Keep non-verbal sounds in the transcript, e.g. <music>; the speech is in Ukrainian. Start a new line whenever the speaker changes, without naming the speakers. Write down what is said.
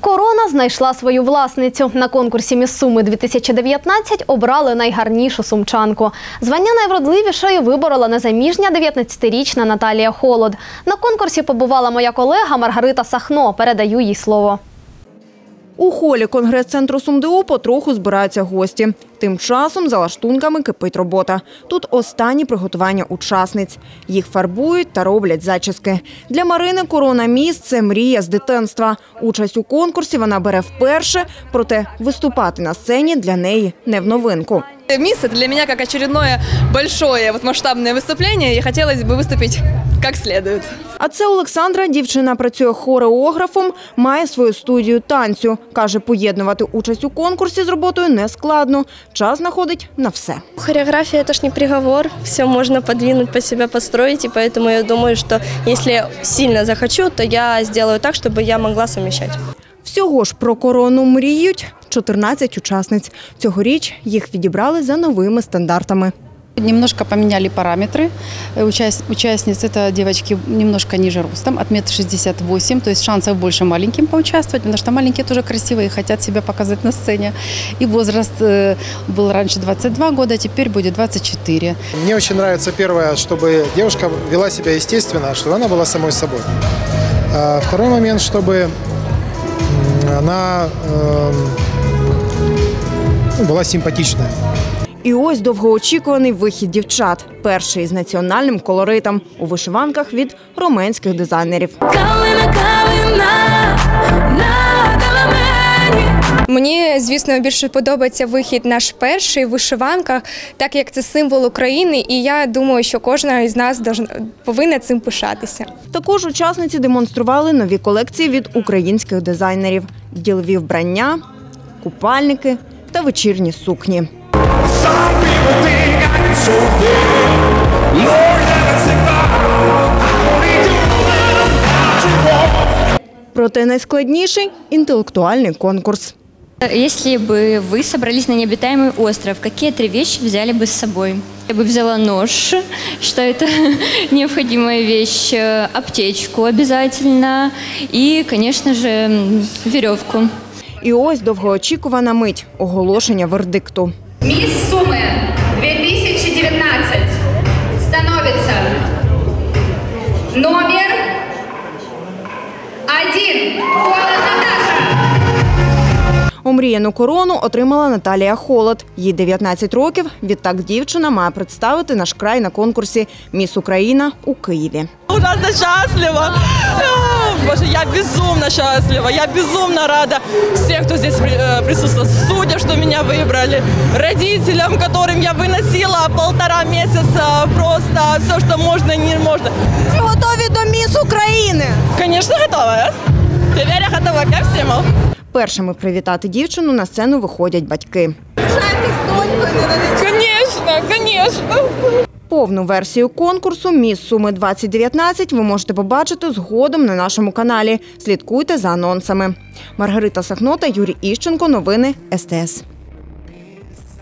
Корона знайшла свою власницю. На конкурсі «Міс Суми 2019 обрали найгарнішу сумчанку. Звання найвродливішої виборола незаміжня 19-річна Наталія Холод. На конкурсі побувала моя колега Маргарита Сахно. Передаю їй слово.
У холі конгрес-центру СумДУ потроху збираються гості. Тим часом за лаштунками кипить робота. Тут останні приготування учасниць. Їх фарбують та роблять зачіски. Для Марини корона це мрія з дитинства. Участь у конкурсі вона бере вперше, проте виступати на сцені для неї не в новинку.
Мисс это для меня как очередное большое вот масштабное выступление, и хотелось бы выступить как следует.
А це Олександра. Дівчина працює хореографом, має свою студію танцю. Каже, поєднувати участь у конкурсі з роботою не складно. Час знаходить на все.
Хореография – это ж не приговор, все можно подвинуть, под себя подстроить, и поэтому я думаю, что если я сильно захочу, то я сделаю так, чтобы я могла совмещать.
Всього ж про корону мріють 14 учасниць. Цьогоріч їх відібрали за новими стандартами.
Немножко поменяли параметры. Э, Участ- Участниц это девочки немножко ниже ростом, от метра 68, то есть шансов больше маленьким поучаствовать, потому что маленькие тоже красивые и хотят себя показать на сцене. И возраст э, был раньше 22 года, теперь будет 24.
Мне очень нравится первое, чтобы девушка вела себя естественно, чтобы она была самой собой. А Второй момент, чтобы м, она эм, была симпатичная.
І ось довгоочікуваний вихід дівчат. Перший з національним колоритом у вишиванках від руменських дизайнерів.
Мені, звісно, більше подобається вихід наш перший в вишиванках, так як це символ України, і я думаю, що кожна із нас должна- повинна цим пишатися.
Також учасниці демонстрували нові колекції від українських дизайнерів: ділові вбрання, купальники та вечірні сукні. Проте найскладніший інтелектуальний конкурс.
Если бы вы собрались на необитаемый остров, какие три вещи взяли бы с собой? Я бы взяла нож, что это <laughs> необходимая вещь, э, аптечку обязательно и, конечно же, м, веревку.
І ось довгоочікувана мить оголошення вердикту.
Мисс Сумы 2019 становится номер один.
Омріяну корону отримала Наталія Холод. Їй 19 років. Відтак дівчина має представити наш край на конкурсі Міс Україна у Києві.
Ужасно счастлива. О, Боже, я безумно счастлива. Я безумно рада всем, кто здесь при- э, присутствует. Судя, что меня выбрали. Родителям, которым я выносила полтора месяца просто все, что можно и не можно.
Готові до Міс України!
Конечно, готова. Теперь я готова ко всему.
Першими привітати дівчину на сцену виходять батьки.
Конечно, конечно.
Повну версію конкурсу Міс Суми 2019 ви можете побачити згодом на нашому каналі. Слідкуйте за анонсами. Маргарита Сахно та Юрій Іщенко. Новини СТС.